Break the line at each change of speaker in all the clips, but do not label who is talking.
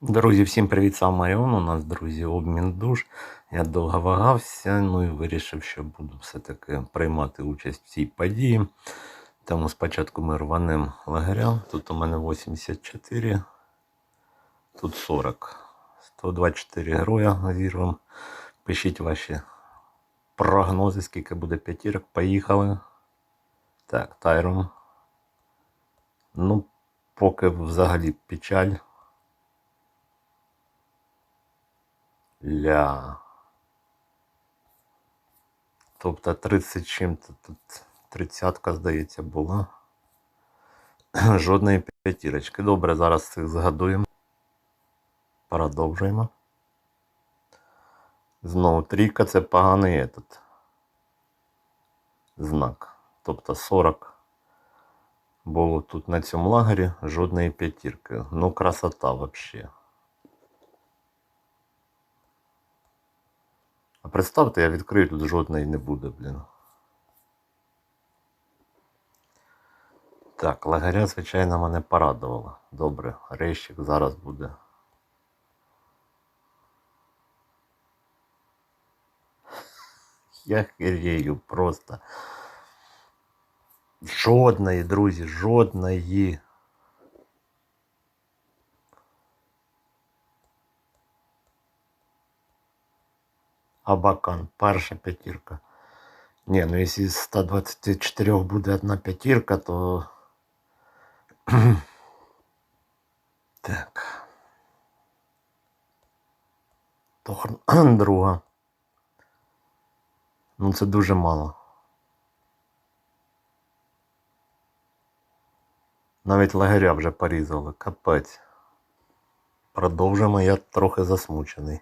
Друзі, всім привіт, сам Маріон. У нас, друзі, обмін душ. Я довго вагався, ну і вирішив, що буду все-таки приймати участь в цій події. Тому спочатку ми рванемо лагеря. Тут у мене 84, тут 40. 124 героя зірвем. Пишіть ваші прогнози, скільки буде п'ятірок. Поїхали. Так, Тайрон. Ну, поки взагалі печаль. Ля. Тобто 30 чим-то тут тридцятка, здається, була. Жодної п'ятірочки. Добре, зараз цих згадуємо. Продовжуємо. Знову трійка це поганий этот знак. Тобто 40 було тут на цьому лагері жодної п'ятірки. Ну, красота взагалі. А представте, я відкрию тут жодної не буде, блін. Так, лагеря, звичайно, мене порадувало. Добре, рейщик зараз буде. Я херею просто. Жодної, друзі, жодної. Абакан, перша п'ятірка. Ні, ну якщо з 124 буде одна п'ятірка, то. так. То друга. Ну це дуже мало. Навіть лагеря вже порізали, капець. Продовжимо, я трохи засмучений.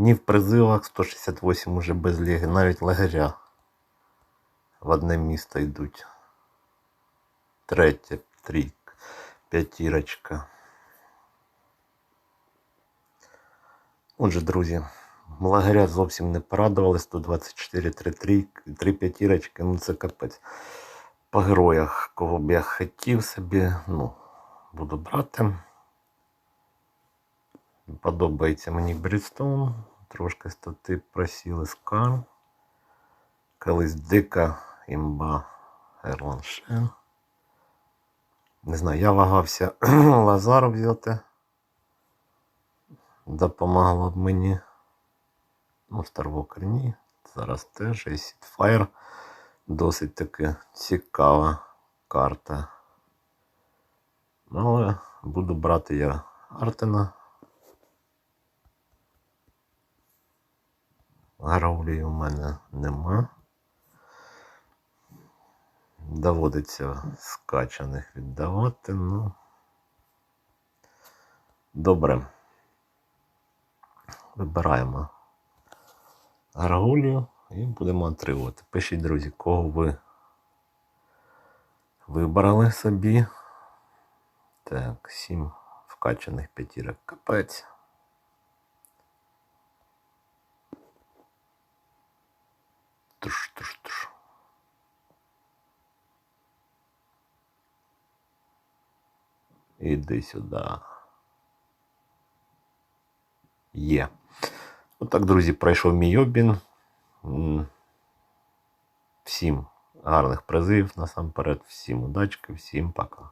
Ні в призивах 168 уже без ліги, навіть лагеря в одне місто йдуть. Третє, трійк, п'ятірочка. Отже, друзі, лагеря зовсім не порадували. 124, 3 трійки, 3 п'ятірочки, ну це капець. По героях, кого б я хотів собі, ну, буду брати. Подобається мені Брідстоун. Трошки стати просіли Скар. Колись дика імба Ерлан Шен. Не знаю, я вагався Лазар взяти. Допомагало б мені. Ну, Старвокер ні. Зараз теж Acid Fire. Досить таки цікава карта. Але буду брати я Артена. Граулі у мене нема. Доводиться скачаних віддавати, ну. Добре. Вибираємо Граулію і будемо отримувати. Пишіть, друзі, кого ви вибрали собі. Так, сім вкачаних п'ятірок. Капець. Туш, туш, туш. Іди сюди. Є. Отак, друзі, пройшов мій обмін. М. Всім гарних призив насамперед, всім удачки, всім пока.